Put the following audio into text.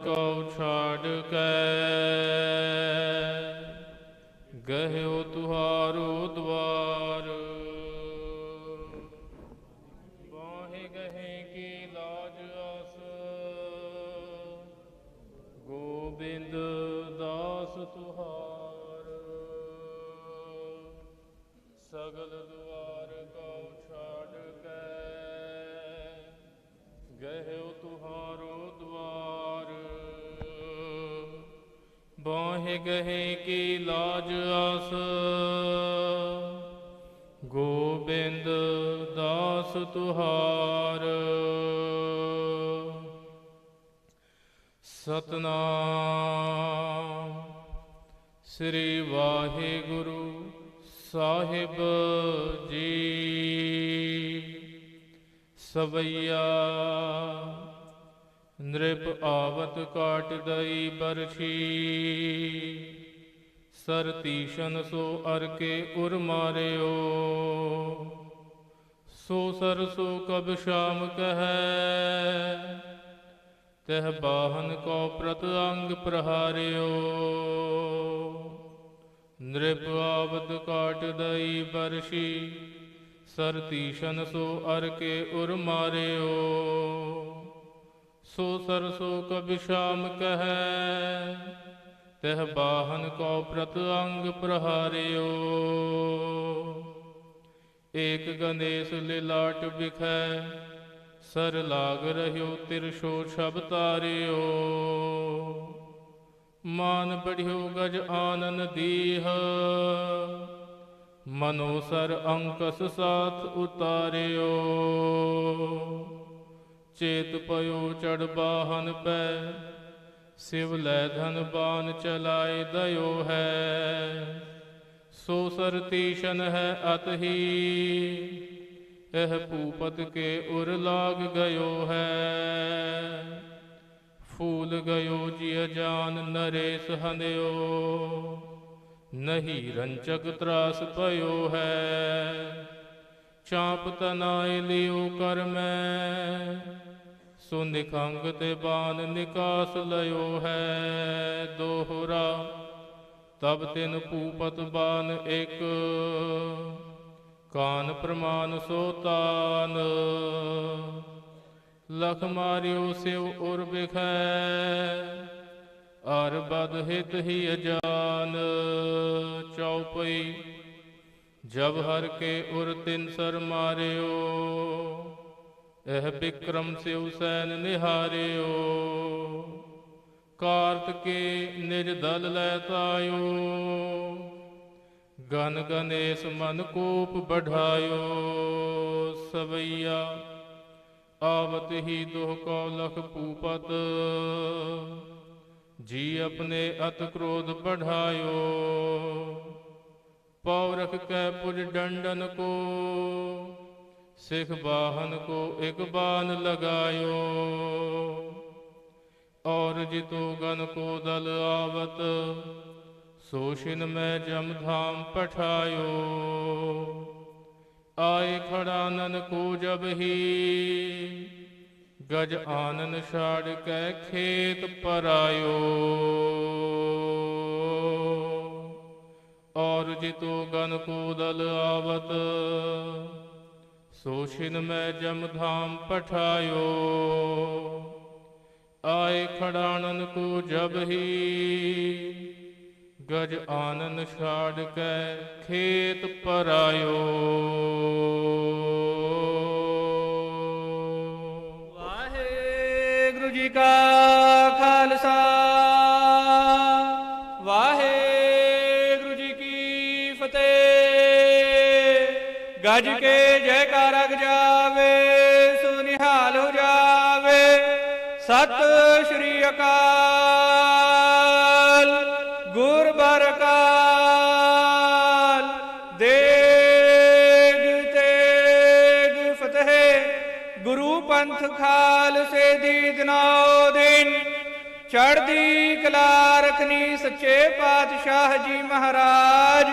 Q ਛਾੜ ਕੇ, ਗਹਿਓ ਤੁਹਾਰੋ ਦਵਾਰ। ਬਾਹੇ ਗਹੇ ਕੀ ਲਾਜ ਆਸ, ਗੋਬਿੰਦ ਦਾਸ ਤੁਹਾਰ। ਸਗਲ ਦੁਆਰ ਕਉ ਛਾੜ ਕੇ, ਗਹਿਓ ਤੁਹਾਰੋ ਬਾਹੇ ਗਹੇ ਕੀ ਲਾਜ ਆਸ। ਗੋਬਿੰਦ ਦਾਸ ਤੁਹਾਰ। ਸਤਨਾਮ ਸ੍ਰੀ ਵਾਹਿਗੁਰੂ ਸਾਹਿਬ ਜੀ। ਸਵਈਆ ਨ੍ਰਿਪ ਆਵਤ ਕਾਟ ਦਈ ਬਰਛੀ ਸਰ ਤੀਸ਼ਨ ਸੋ ਅਰ ਕੇ ਉਰ ਮਾਰਿਓ। ਸੋ ਸਰ ਸੋ ਕਬ ਸ਼ਾਮ ਕਹੈ। ਤਹ ਬਾਹਨ ਕੋ ਪ੍ਰਤ ਅੰਗ ਪ੍ਰਹਾਰਿਓ। ਨ੍ਰਿਪ ਆਵਤ ਕਾਟ ਦਈ ਬਰਸੀ। ਸਰ ਤੀਸ਼ਨ ਸੋ ਅਰ ਕੇ ਉਰ ਮਾਰਿਓ। ਸੋ ਸਰਸੋ ਕਬ ਸ਼ਾਮ ਕਹੈ, ਤਹ ਬਾਹਨ ਕੋ ਪ੍ਰਤ ਅੰਗ ਪ੍ਰਹਾਰਿਓ। ਏਕ ਗੰਦੇਸ ਲਿਲਾਟ ਬਿਖੈ ਸਰ ਲਾਗ ਰਹਿਓ ਤਿਰਸ਼ੋ ਸ਼ਬ ਤਾਰਿਓ। ਮਾਨ ਬੜਿਓ ਗਜ ਆਨਨ ਦੀਹ, ਮਨੋ ਸਰ ਅੰਕਸ ਸਾਥ ਉਤਾਰਿਓ। ਚੇਤ ਪਇਓ ਚੜ ਬਾਹਨ ਪੈ, ਸਿਵ ਲੈ ਧਨ ਬਾਨ ਚਲਾਏ ਦਇਓ ਹੈ। ਸੋ ਸਰ ਤੀਸ਼ਨ ਹੈ ਅਤਹੀ ਇਹ ਭੂਪਤ ਕੇ ਉਰ ਲਾਗ ਗਇਓ ਹੈ। ਫੂਲ ਗਇਓ ਜੀ ਅਜਾਨ ਨਰੇਸ ਹੰਦਿਓ ਨਹੀਂ ਰੰਚਕ ਤਰਾਸ ਪਇਓ ਹੈ। ਚਾਪ ਤਨਾਇ ਲਿਓ ਕਰ ਮੈਂ ਸੋ ਨਿਖੰਗ ਤੇ ਬਾਨ ਨਿਕਾਸ ਲਿਓ ਹੈ ਦੋਹਰਾ, ਤਬ ਤਿਨ ਪੂਪਤ ਬਾਨ ਇੱਕ। ਕਾਨ ਪ੍ਰਮਾਨ ਸੋ ਤਾਨ, ਲਖ ਮਾਰਿਓ ਸਿਵ ਉਰ ਬਿਖੈ ਅਰ ਬਦ ਹਿਤ ਹੀ ਅਜਾਨ, ਚਉਪਈ, ਜਬ ਹਰ ਕੇ ਉਰ ਤਿਨ ਸਰ ਮਾਰਿਓ। ਇਹ ਬਿਕਰਮ ਸਿਉ ਸੈਨ ਨਿਹਾਰਿਓ, ਕਾਰਤ ਕੇ ਨਿਜ ਦਲ ਲੈ ਤਾਇਓ। ਗਨ ਗਨੇਸ ਮਨ ਕੋਪ ਬਢਾਇਓ, ਸਵਈਆ, ਆਵਤ ਹੀ ਦੁਹ ਕੋ ਲਖ ਪੂਪਤ ਜੀ ਆਪਣੇ ਅਤ ਕ੍ਰੋਧ ਬਢਾਇਓ ਪੌਰਖ ਕੈ ਪੁਜ ਡੰਡਨ ਕੋ। ਸਿਖ ਬਾਹਨ ਕੋ ਇਕ ਬਾਨ ਲਗਾਇਓ। ਔਰ ਜਿਤੋ ਗਨ ਕੋ ਦਲ ਆਵਤ ਸੋਸ਼ਿਨ ਮੈਂ ਜਮ ਧਾਮ ਪਠਾਇਓ। ਆਏ ਖੜਾ ਕੋ ਜਬ ਹੀ, ਗਜ ਆਨਨ ਛਾੜ ਕੈ ਖੇਤ ਪਰਾਇਓ। ਔਰ ਜਿਤੋ ਗਨ ਕੋ ਦਲ ਆਵਤ ਸੋਸ਼ਿਨ ਮੈਂ ਜਮ ਧਾਮ ਪਠਾਇਓ। ਆਏ ਖੜਾਨਨ ਕੋ ਜਬ ਹੀ, ਗਜ ਆਨਨ ਛਾੜ ਕੈ ਖੇਤ ਪਰਾਇਓ। ਵਾਹਿਗੁਰੂ ਜੀ ਕਾ ਖਾਲਸਾ। ਗਜ ਕੇ ਜੈਕਾਰਾ ਗਜਾਵੇ ਸੋ ਨਿਹਾਲ ਹੋ ਜਾਵੇ ਸਤਿ ਸ਼੍ਰੀ ਅਕਾਲ, ਗੁਰ ਬਰਕਾਲ ਦੇਗ ਤੇਗ ਫਤਿਹ, ਗੁਰੂ ਪੰਥ ਖਾਲਸੇ ਦੀ ਦਿਨੋ ਦਿਨ। ਚੜ੍ਹਦੀ ਕਲਾ ਰਖਨੀ ਸੱਚੇ ਪਾਤਸ਼ਾਹ ਜੀ ਮਹਾਰਾਜ।